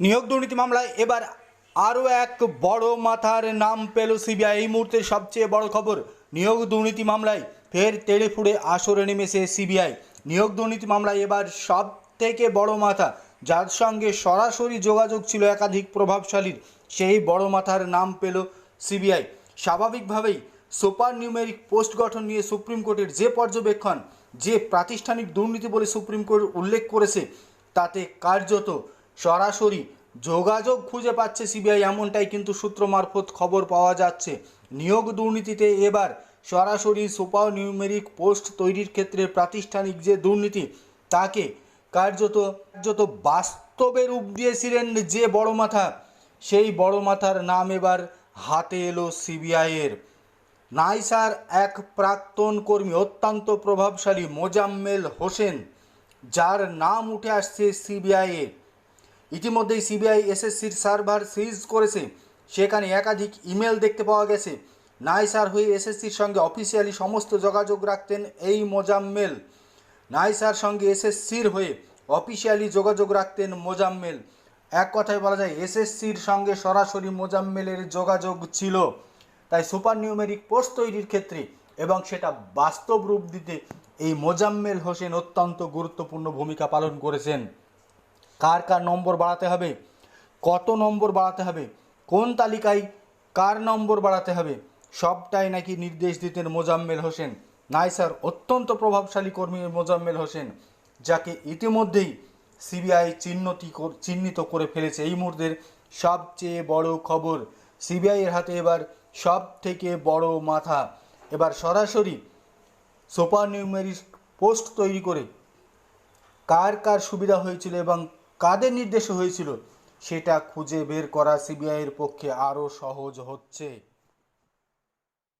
নিয়োগ দুর্নীতি মামলায় এবার আরও এক বড় মাথার নাম পেল সিবিআই। এই মুহূর্তে সবচেয়ে বড় খবর, নিয়োগ দুর্নীতি মামলায় ফের তেড়ে ফুড়ে আসরে নেমেছে সিবিআই। নিয়োগ দুর্নীতি মামলায় এবার সব থেকে বড় মাথা, যার সঙ্গে সরাসরি যোগাযোগ ছিল একাধিক প্রভাবশালীর, সেই বড় মাথার নাম পেল সিবিআই। স্বাভাবিকভাবেই সুপার নিউমেরিক পোস্ট গঠন নিয়ে সুপ্রিম কোর্টের যে পর্যবেক্ষণ, যে প্রাতিষ্ঠানিক দুর্নীতি বলে সুপ্রিম কোর্ট উল্লেখ করেছে, তাতে কার্যত সরাসরি যোগাযোগ খুঁজে পাচ্ছে সিবিআই, এমনটাই কিন্তু সূত্র মারফত খবর পাওয়া যাচ্ছে। নিয়োগ দুর্নীতিতে এবার সরাসরি সুপার নিউমেরিক পোস্ট তৈরির ক্ষেত্রে প্রাতিষ্ঠানিক যে দুর্নীতি, তাকে কার্যত কার্যত বাস্তবে রূপ দিয়েছিলেন যে বড় মাথা সেই বড় মাথার নাম এবার হাতে এলো সিবিআইয়ের। নাইসার এক প্রাক্তন কর্মী, অত্যন্ত প্রভাবশালী মোজাম্মেল হোসেন, যার নাম উঠে আসছে সিবিআইয়ের ইতিমধ্যেই সিবিআই এসএসসির সার্ভার সিজ করেছে। সেখানে একাধিক ইমেল দেখতে পাওয়া গেছে। নাইসার হয়ে এসএসসির সঙ্গে অফিসিয়ালি সমস্ত যোগাযোগ রাখতেন এই মোজাম্মেল। নাইসার সঙ্গে এসএসসির হয়ে অফিসিয়ালি যোগাযোগ রাখতেন মোজাম্মেল। এক কথায় বলা যায়, এসএসসির সঙ্গে সরাসরি মোজাম্মেলের যোগাযোগ ছিল। তাই সুপার নিউমেরিক পোস্ট তৈরির ক্ষেত্রে এবং সেটা বাস্তব রূপ দিতে এই মোজাম্মেল হোসেন অত্যন্ত গুরুত্বপূর্ণ ভূমিকা পালন করেছেন। কার কার নম্বর বাড়াতে হবে? কত নম্বর বাড়াতে হবে? কোন তালিকায় কার নম্বর বাড়াতে হবে? সবটাই নাকি নির্দেশ দিতেন মোজাম্মেল হোসেন। নাইসার অত্যন্ত প্রভাবশালী কর্মী মোজাম্মেল হোসেন, যাকে ইতিমধ্যেই সিবিআই চিহ্নতি কর- চিহ্নিত করে ফেলেছে। এই মুহূর্তের সবচেয়ে বড় খবর সিবিআইয়ের হাতে এবার সব থেকে বড় মাথা। এবার সরাসরি সুপার নিউমেরিক পোস্ট তৈরি করে কার কার সুবিধা হয়েছিল এবং কাদের নির্দেশে হয়েছিল? সেটা খুঁজে বের করা সিবিআইয়ের পক্ষে আরও সহজ হচ্ছে।